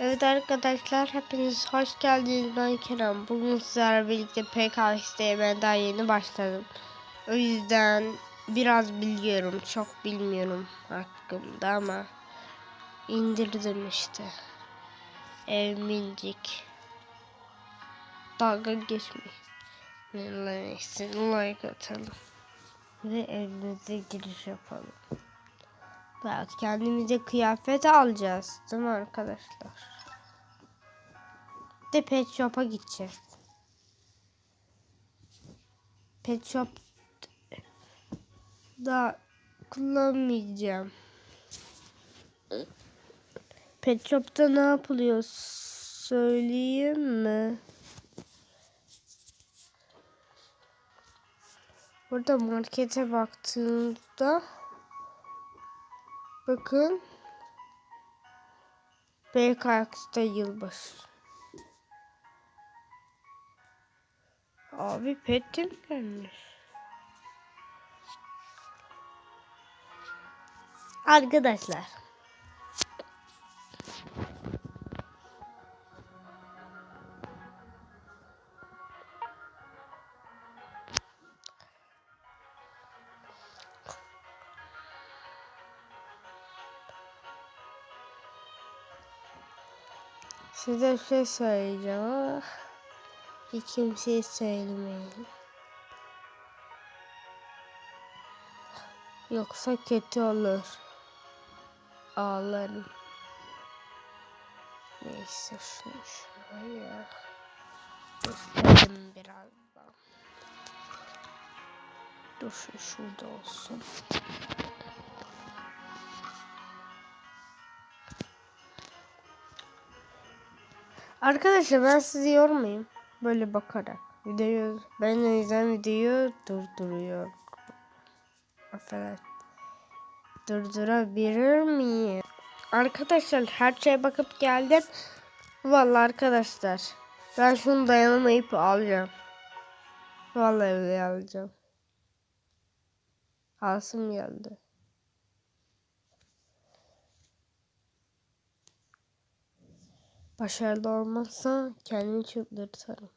Evet arkadaşlar hepiniz hoş geldiniz ben Kerem. Bugün sizlerle birlikte PKX'de ben daha yeni başladım. O yüzden biraz biliyorum çok bilmiyorum hakkımda ama indirdim işte. Emincik. Dalga geçmeyin. Neyse like atalım. Ve evimize giriş yapalım. Bak kendimize kıyafet alacağız değil mi arkadaşlar? De pet shop'a gideceğiz. Pet shop da kullanmayacağım. Pet shop'ta ne yapılıyor söyleyeyim mi? Burada markete baktığımda Bakın. BKX'de yılbaşı. Abi petim gelmiş. Arkadaşlar. Size bir şey söyleyeceğim ama hiç kimseye söylemeyin. Yoksa kötü olur. Ağlarım. Neyse şunu şuraya gösterelim birazdan. Dur şu şurada olsun. Arkadaşlar ben sizi yormayayım. Böyle bakarak. Videoyu ben o yüzden videoyu durduruyorum. Affedersin. Durdurabilir miyim? Arkadaşlar her şeye bakıp geldim. Vallahi arkadaşlar. Ben şunu dayanamayıp alacağım. Vallahi alacağım. Alsım geldi. Başarılı olmazsa kendimi çıldırtırım.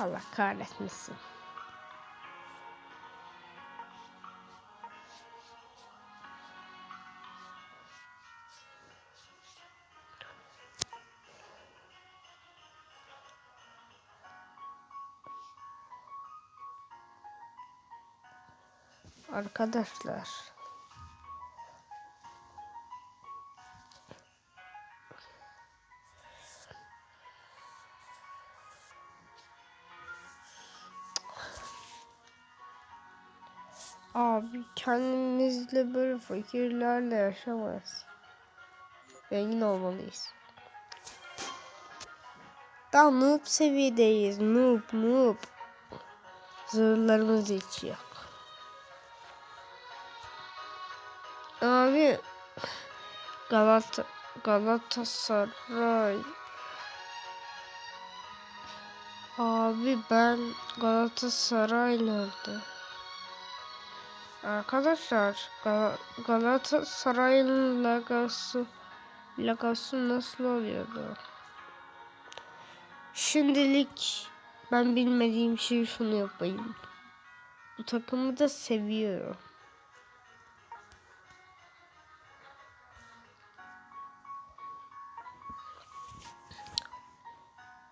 Allah kahretmesin. Arkadaşlar kendimizle böyle fakirlerle yaşamayız. Zengin olmalıyız. Daha noob seviyedeyiz. Noob noob. Zırhlarımız hiç yok. Abi Galata Galatasaray Abi ben Galatasaray nerede? Arkadaşlar Gal Galatasaray'ın logosu logosu nasıl oluyordu? Şimdilik ben bilmediğim şey şunu yapayım. Bu takımı da seviyorum.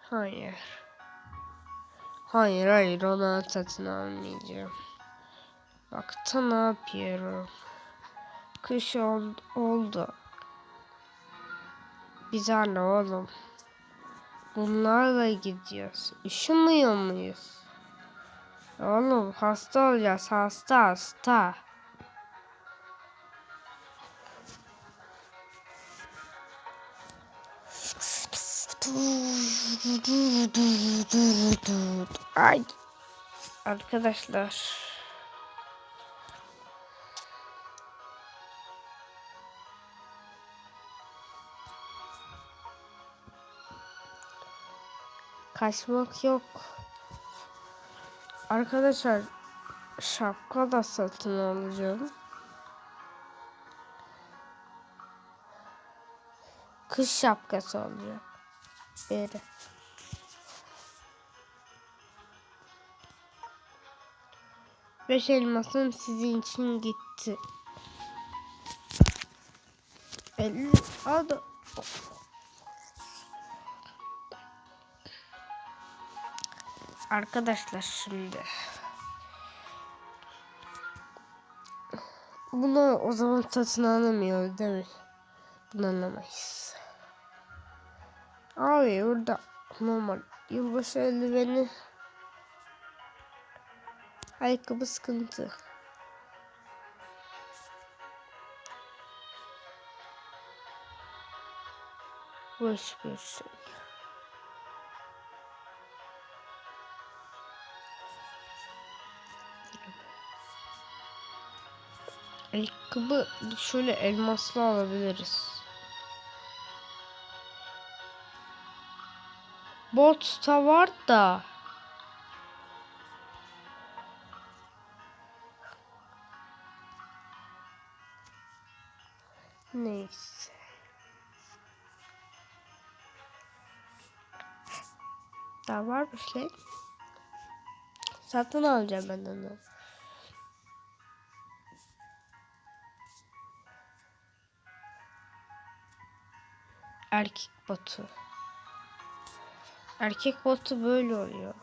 Hayır. Hayır hayır onu satın almayacağım. Bakta ne yapıyorum? Kış ol, oldu. Bize ne oğlum? Bunlarla gidiyoruz. Üşümüyor muyuz? Oğlum hasta olacağız hasta hasta. Ay. Arkadaşlar. Kaçmak yok. Arkadaşlar şapka da satın alacağım. Kış şapkası alacağım. Biri. Beş elmasım sizin için gitti. 50 aldı. Arkadaşlar şimdi. Bunu o zaman satın alamıyoruz değil mi? Bunu anlamayız. Abi burada normal yılbaşı eldiveni ayakkabı sıkıntı. Boş bir şey. Ayakkabı şöyle elmaslı alabiliriz. Bot da var da. Neyse. Daha var bir şey. Satın alacağım ben onu. Erkek botu. Erkek botu böyle oluyor.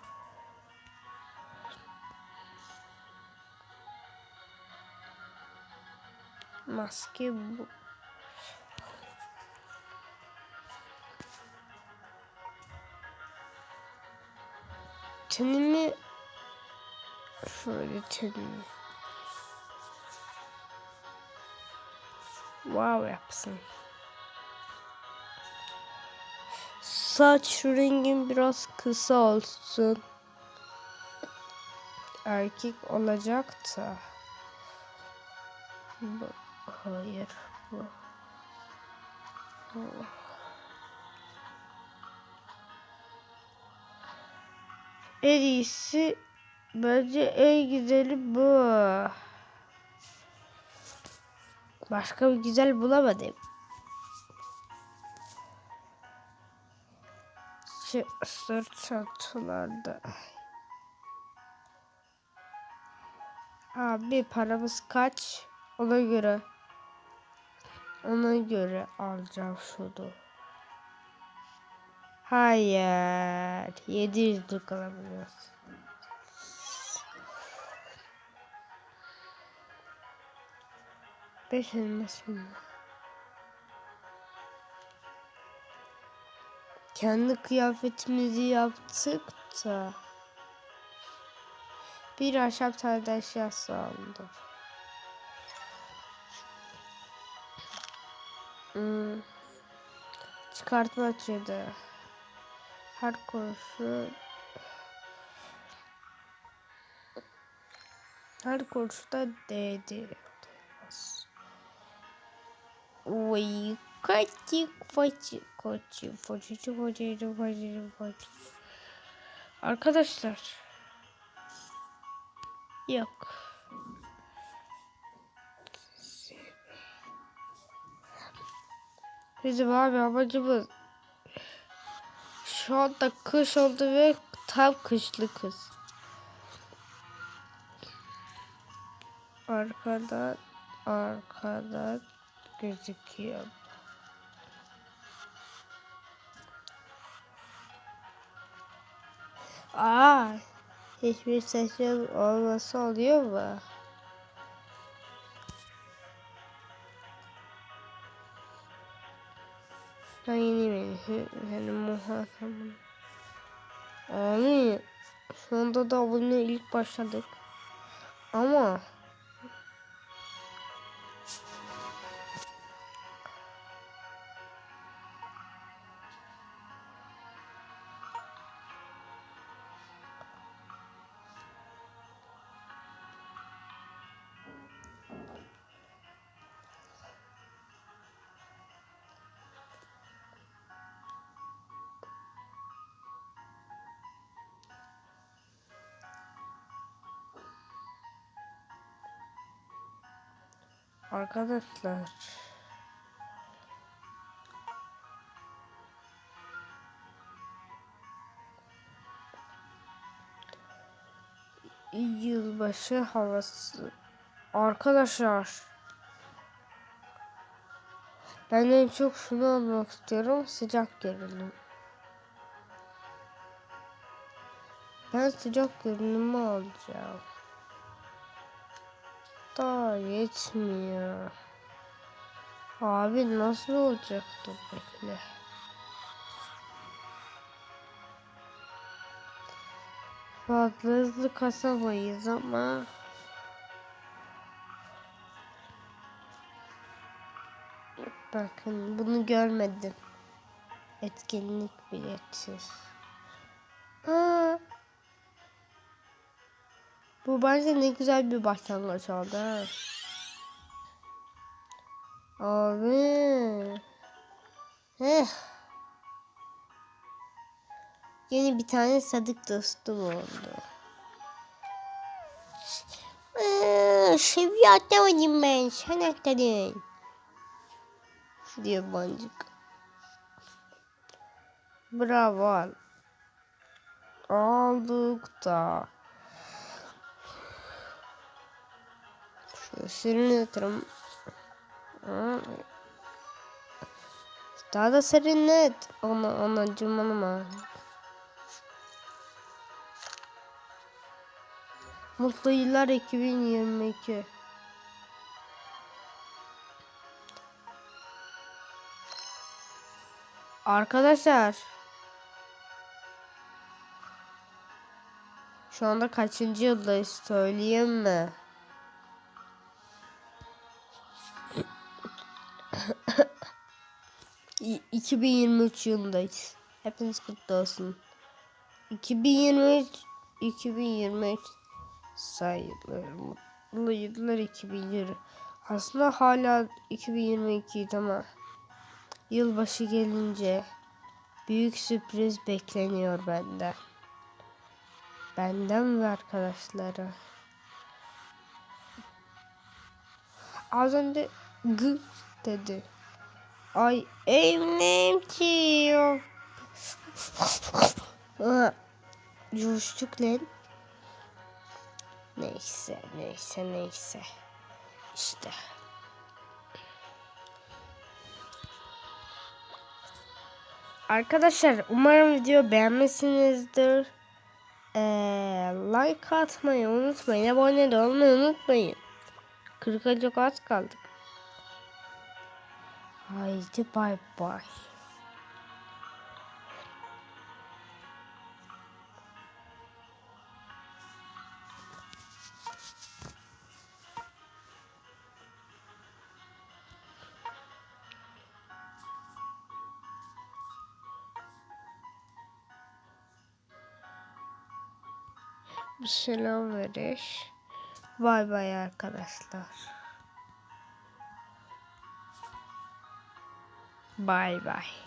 Maske bu. Tenimi şöyle tenimi. Wow yapsın. Saç rengim biraz kısa olsun. Erkek olacak da. Bu, hayır bu. bu. En iyisi bence en güzeli bu. Başka bir güzel bulamadım. Şu sırt çantalarda. Abi paramız kaç? Ona göre. Ona göre alacağım şunu. Hayır. 700'lük alabiliyoruz. Beş elmas mı? Kendi kıyafetimizi yaptık da. Bir ahşap tane eşyası aldım. Hmm. Çıkartma açıyordu. Her kurşun her kurşunda değdi. Ой, Kaçı façı koçu façıcı façıcı façıcı façı. Arkadaşlar. Yok. Bizim abi amacımız şu anda kış oldu ve tam kışlı kız. Arkadan arkadan gözüküyor. Aa, hiçbir seçim olması oluyor mu? Yeni benim, benim muhatabım. Abi, anda da abone ilk başladık. Ama Arkadaşlar. Yılbaşı havası. Arkadaşlar. Ben en çok şunu almak istiyorum. Sıcak görünüm. Ben sıcak görünümü alacağım. Daha yetmiyor. Abi nasıl olacaktı bekle. Fazla hızlı kasamayız ama Bakın bunu görmedim. Etkinlik bileti. Aa, bu bence ne güzel bir başlangıç oldu. Abi. Heh. Yeni bir tane sadık dostum oldu. Ee, seviye atlamadım ben. Sen atladın. Diyor boncuk. Bravo. Aldık da. Serinletirim. Hı. Daha da serinlet. Ona, anacım ama. Mutlu yıllar 2022. Arkadaşlar. Şu anda kaçıncı yıldayız söyleyeyim mi? 2023 yılındayız. Hepiniz kutlu olsun. 2023 2023 sayılır. Mutlu yıllar 2020. Aslında hala 2022 ama yılbaşı gelince büyük sürpriz bekleniyor benden. Benden ve arkadaşlara. Az önce g dedi. Ay evim ki yok. Coştuk lan. Neyse neyse neyse. İşte. Arkadaşlar umarım video beğenmişsinizdir. Ee, like atmayı unutmayın. Abone de olmayı unutmayın. 40'a çok az kaldık. Haydi bay bay. Selam veriş. Bay bay arkadaşlar. Bay bay.